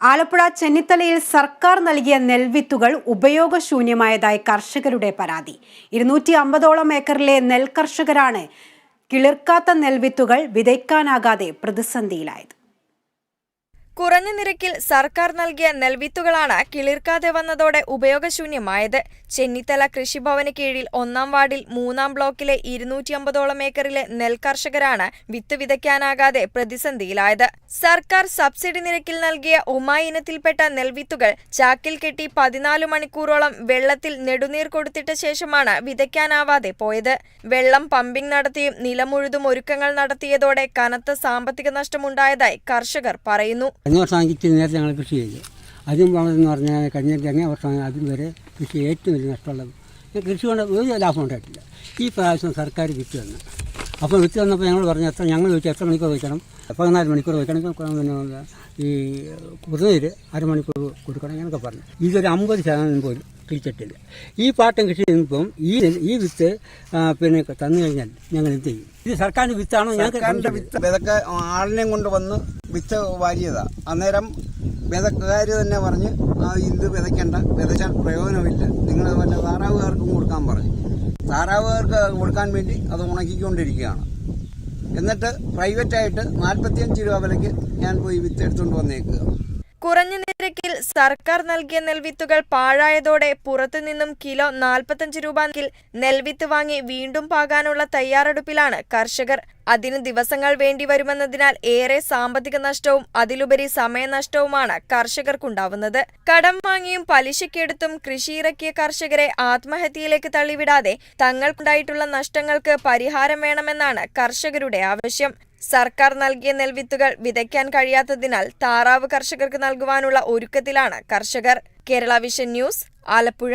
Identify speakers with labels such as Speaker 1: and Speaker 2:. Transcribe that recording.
Speaker 1: ആലപ്പുഴ ചെന്നിത്തലയിൽ സർക്കാർ നൽകിയ നെൽവിത്തുകൾ ഉപയോഗശൂന്യമായതായി കർഷകരുടെ പരാതി. ഇരുന്നൂറ്റി അമ്പതോളം ഏക്കറിലെ നെൽ കർഷകരാണ് കിളിർക്കാത്ത നെൽവിത്തുകൾ വിതയ്ക്കാനാകാതെ പ്രതിസന്ധിയിലായത്.
Speaker 2: കുറഞ്ഞ നിരക്കിൽ സർക്കാർ നൽകിയ നെൽവിത്തുകളാണ് കിളിർക്കാതെ വന്നതോടെ ഉപയോഗശൂന്യമായത്. ചെന്നിത്തല കൃഷിഭവന് കീഴിൽ ഒന്നാം വാർഡിൽ മൂന്നാം ബ്ലോക്കിലെ ഇരുന്നൂറ്റി അമ്പതോളം ഏക്കറിലെ നെൽ കർഷകരാണ് വിത്ത് വിതയ്ക്കാനാകാതെ പ്രതിസന്ധിയിലായത്. സർക്കാർ സബ്സിഡി നിരക്കിൽ നൽകിയ ഉമ ഇനത്തിൽപ്പെട്ട നെൽവിത്തുകൾ ചാക്കിൽ കെട്ടി പതിനാല് മണിക്കൂറോളം വെള്ളത്തിൽ നെടുനീർ കൊടുത്തിട്ട ശേഷമാണ് വിതയ്ക്കാനാവാതെ പോയത്. വെള്ളം പമ്പിംഗ് നടത്തിയും നിലമുഴുതും ഒരുക്കങ്ങൾ നടത്തിയതോടെ കനത്ത സാമ്പത്തിക നഷ്ടമുണ്ടായതായി കർഷകർ പറയുന്നു.
Speaker 3: കഴിഞ്ഞ വർഷം ഇച്ചിരി നേരത്തെ ഞങ്ങൾ കൃഷി ചെയ്തു. അതും എന്ന് പറഞ്ഞാൽ കഴിഞ്ഞ കഴിഞ്ഞ വർഷം അതിന് വരെ കൃഷി ഏറ്റവും വലിയ നഷ്ടമുള്ളത്. കൃഷി കൊണ്ട് ഒരു ലാഭം ഉണ്ടായിട്ടില്ല. ഈ പ്രാവശ്യം സർക്കാർ വിറ്റ് തന്നു അപ്പോൾ വിറ്റ് തന്നപ്പോൾ ഞങ്ങൾ പറഞ്ഞു എത്ര ഞങ്ങൾ ചോദിച്ചു എത്ര മണിക്കൂർ വയ്ക്കണം? പതിനാല് മണിക്കൂർ വയ്ക്കണം. ഈ കുറുനീര് അരമണിക്കൂർ കൊടുക്കണം എന്നൊക്കെ പറഞ്ഞു. ഇതൊരു അമ്പത് ശതമാനം പോലും തിരിച്ചിട്ടില്ല ഈ പാട്ടം കൃഷി ചെയ്യുമ്പം ഈ ഈ വിത്ത് പിന്നെ തന്നു കഴിഞ്ഞാൽ ഞങ്ങൾ എന്ത് ചെയ്യും? ഇത് സർക്കാരിന്റെ വിത്താണോ?
Speaker 4: സർക്കാരിന്റെ
Speaker 3: ഞങ്ങൾക്ക്
Speaker 4: വിത്ത്. വിതക്ക ആളിനെയും കൊണ്ട് വന്ന് വിത്ത് വാരിയതാ. അന്നേരം വിതക്കാർ തന്നെ പറഞ്ഞ് ആ ഇത് വിതയ്ക്കണ്ട. വിതച്ചാൽ പ്രയോജനമില്ല. നിങ്ങൾ മറ്റേ താറാവുകാർക്കും കൊടുക്കാൻ പറഞ്ഞു. താറാവുകാർക്ക് കൊടുക്കാൻ വേണ്ടി അത് ഉണക്കിക്കൊണ്ടിരിക്കുകയാണ്. എന്നിട്ട് പ്രൈവറ്റായിട്ട് നാൽപ്പത്തിയഞ്ച് രൂപ വിലയ്ക്ക് ഞാൻ പോയി വിത്ത് എടുത്തുകൊണ്ട് വന്നേക്കുക
Speaker 2: കുറഞ്ഞ നിരക്കിൽ സർക്കാർ നൽകിയ നെൽവിത്തുകൾ പാഴായതോടെ പുറത്തുനിന്നും കിലോ നാൽപ്പത്തഞ്ച് രൂപ നെൽവിത്ത് വാങ്ങി വീണ്ടും പാകാനുള്ള തയ്യാറെടുപ്പിലാണ് കർഷകർ. അതിന് ദിവസങ്ങൾ വേണ്ടി വരുമെന്നതിനാൽ ഏറെ സാമ്പത്തിക നഷ്ടവും അതിലുപരി സമയനഷ്ടവുമാണ് കർഷകർക്കുണ്ടാവുന്നത്. കടം വാങ്ങിയും പലിശക്കെടുത്തും കൃഷിയിറക്കിയ കർഷകരെ ആത്മഹത്യയിലേക്ക് തള്ളിവിടാതെ തങ്ങൾക്കുണ്ടായിട്ടുള്ള നഷ്ടങ്ങൾക്ക് പരിഹാരം വേണമെന്നാണ് കർഷകരുടെ ആവശ്യം. സർക്കാർ നൽകിയ നെൽവിത്തുകൾ വിതയ്ക്കാൻ കഴിയാത്തതിനാൽ താറാവ് കർഷകർക്ക് നൽകുവാനുള്ള ഒരുക്കത്തിലാണ് കർഷകർ. Kerala vision news Alappuzha.